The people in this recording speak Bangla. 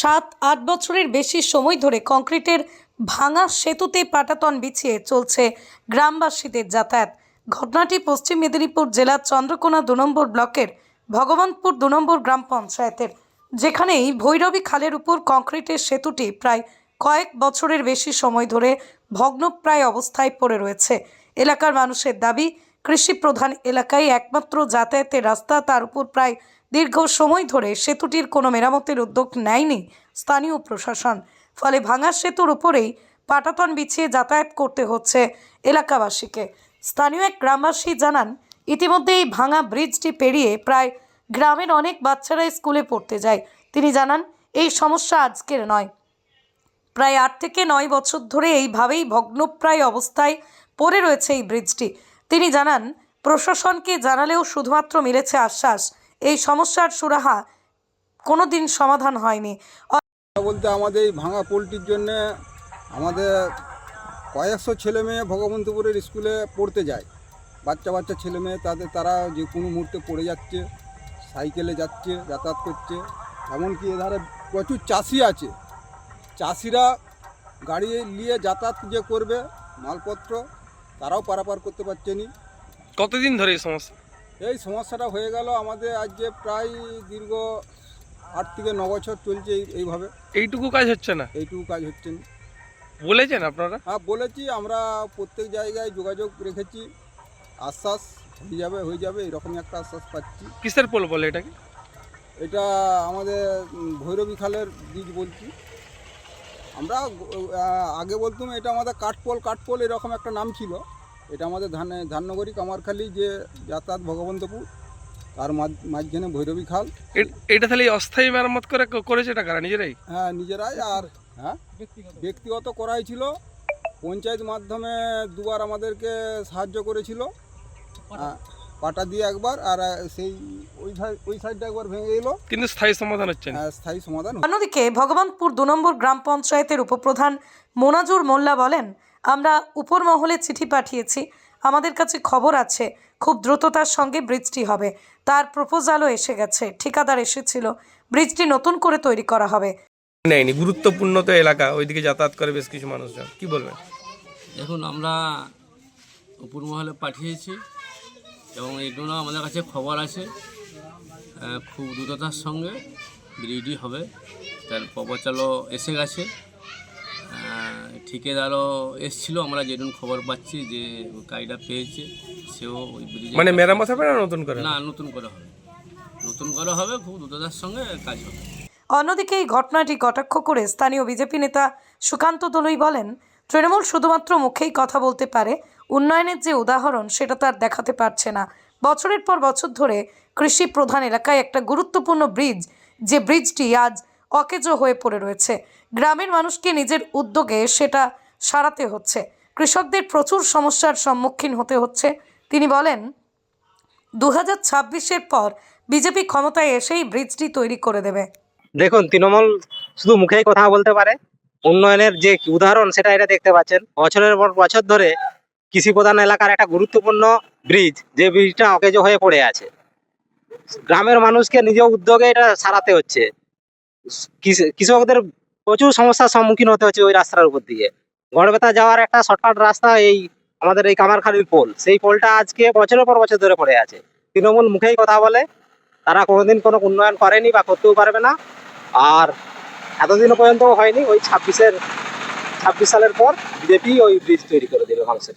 সাত, আট বছরের বেশি সময় ধরে কংক্রিটের ভাঙা সেতুতে পাটাতন বিছিয়ে চলছে গ্রামবাসীদের যাতায়াত। ঘটনাটি পশ্চিম মেদিনীপুর জেলার চন্দ্রকোনা দু নম্বর ব্লকের ভগবানপুর দু নম্বর গ্রাম পঞ্চায়েতের। যেখানেই ভৈরবী খালের উপর কংক্রিটের সেতুটি প্রায় কয়েক বছরের বেশি সময় ধরে ভগ্নপ্রায় অবস্থায় পড়ে রয়েছে। এলাকার মানুষের দাবি কৃষি প্রধান এলাকায় একমাত্র যাতায়াতের রাস্তা, তার উপর প্রায় দীর্ঘ সময় ধরে সেতুটির কোনো মেরামতের উদ্যোগ নেয়নি স্থানীয় প্রশাসন। ফলে ভাঙা সেতুর উপরেই পাটাতন বিছিয়ে যাতায়াত করতে হচ্ছে এলাকাবাসীকে। স্থানীয় এক গ্রামবাসী জানান ইতিমধ্যে এই ভাঙা ব্রিজটি পেরিয়ে প্রায় গ্রামের অনেক বাচ্চারা স্কুলে পড়তে যায়। তিনি জানান, এই সমস্যা আজকের নয়। প্রায় আট থেকে নয় বছর ধরে এইভাবেই ভগ্নপ্রায় অবস্থায় পড়ে রয়েছে এই ব্রিজটি। তিনি জানান, প্রশাসনকে জানালেও শুধুমাত্র মিলেছে আশ্বাস। এই সমস্যার সুরাহা কোনো দিন সমাধান হয়নি। বলতে আমাদের এই ভাঙা পোলটির জন্য আমাদের কয়েকশো ছেলে মেয়ে ভগবন্তপুরের স্কুলে পড়তে যায়। বাচ্চা বাচ্চা ছেলে মেয়ে তাদের তারা যে কোনো মুহূর্তে পড়ে যাচ্ছে সাইকেলে যাচ্ছে যাতায়াত করছে। এমনকি এধারে প্রচুর চাষি আছে। চাষিরা গাড়ি নিয়ে যাতায়াত যে করবে মালপত্র তারাও পারাপার করতে পারছে নি। কতদিন ধরে এই সমস্যা? এই সমস্যাটা হয়ে গেল। আমাদের আজ যে প্রায় দীর্ঘ আট থেকে ন বছর চলছে এই- এইভাবে। এইটুকু কাজ হচ্ছে না? এইটুকু কাজ হচ্ছে না। বলেছেন আপনারা? হ্যাঁ বলেছি আমরা প্রত্যেক জায়গায় যোগাযোগ রেখেছি। আশ্বাস হয়ে যাবে হয়ে যাবে এরকমই একটা আশ্বাস পাচ্ছি। কিসের পোল বলে এটাকে? এটা আমাদের ভৈরবী খালের বীজ বলছি। আমরা আগে বলতাম এটা আমাদের কাঠপোল কাঠপোল এরকম একটা নাম ছিল। এটা আমাদের ধান ধান্যগরী কামারখালি যে যাতায়াত ভগবন্তপুর তার মাঝ- মাঝখানে ভৈরবী খাল। এটা তাহলে অস্থায়ী মেরামত করে করেছে এটা কারা নিজেরাই? হ্যাঁ নিজেরাই আর হ্যাঁ? ব্যক্তিগত। করাই ছিল। পঞ্চায়েত মাধ্যমে দুবার আমাদেরকে সাহায্য করেছিল। হ্যাঁ, পাটা দিয়ে একবার আর সেই ওই সাইড ওই সাইডটা একবার ভেঙে এলো কিন্তু স্থায়ী সমাধান হচ্ছে না। স্থায়ী সমাধান অন্যদিকে ভগবানপুর দু নম্বর গ্রাম পঞ্চায়েতের উপপ্রধান মোনাজুর মোল্লা বলেন আমরা উপর মহলে চিঠি পাঠিয়েছি। আমাদের কাছে খবর আছে খুব দ্রুততার সঙ্গে ব্রিজটি হবে। তার প্রপোজালও এসে গেছে ঠিকাদার এসেছিল। ব্রিজটি নতুন করে তৈরি করা হবে। নেয়নি গুরুত্বপূর্ণ তো এলাকা ওইদিকে যাতায়াত করে বেশ কিছু মানুষজন। কি বলবেন? দেখুন আমরা উপর মহলে পাঠিয়েছি এবং এই জন্য আমাদের কাছে খবর আছে। খুব দ্রুততার সঙ্গে ব্রিডি হবে। তার প্রবচালও এসে গেছে। ঠিকাদারও এসছিল আমরা যেদিন খবর পাচ্ছি যে কাজটা পেয়েছে সেও ওই ব্রিজে মানে মেরামত হবে না নতুন করে? না নতুন করে হবে। নতুন করে হবে খুব দ্রুততার সঙ্গে কাজ হবে। অন্যদিকে এই ঘটনাটি কটাক্ষ করে স্থানীয় বিজেপি নেতা সুকান্ত দলুই বলেন তৃণমূল শুধুমাত্র মুখেই কথা বলতে পারে উন্নয়নের যে উদাহরণ সেটা তার দেখাতে পারছে না। বছরের পর বছর ধরে কৃষি প্রধান এলাকায় একটা গুরুত্বপূর্ণ ব্রিজ যে ব্রিজটি আজ অকেজো হয়ে পড়ে রয়েছে। গ্রামের মানুষকে নিজের উদ্যোগে সেটা সারাতে হচ্ছে। কৃষকদের প্রচুর সমস্যার সম্মুখীন হতে হচ্ছে। তিনি বলেন দু হাজার ছাব্বিশের পর বিজেপি ক্ষমতায় এসেই ব্রিজটি তৈরি করে দেবে। দেখুন, তৃণমূল শুধু মুখেই কথা বলতে পারে, উন্নয়নের যে উদাহরণ সেটা এটা দেখতে পাচ্ছেন। বছরের পর বছর ধরে কৃষি প্রধান এলাকার একটা গুরুত্বপূর্ণ ব্রিজ, যে ব্রিজটা অকেজো হয়ে পড়ে আছে। গ্রামের মানুষকে নিজ উদ্যোগে এটা সারাতে হচ্ছে। কৃষকদের প্রচুর সমস্যার সম্মুখীন হতে হচ্ছে ওই রাস্তার উপর দিয়ে। গড়বেতা যাওয়ার একটা শর্টকাট রাস্তা এই আমাদের এই কামারখালির পোল। সেই পোলটা আজকে বছরের পর বছর ধরে পড়ে আছে। তৃণমূল মুখেই কথা বলে, তারা কোনোদিন কোনো উন্নয়ন করেনি বা করতেও পারবে না। আর এতদিনও পর্যন্ত হয়নি, ওই ছাব্বিশের, ছাব্বিশ সালের পর বিজেপি ওই ব্রিজ তৈরি করে দেবে মানুষের।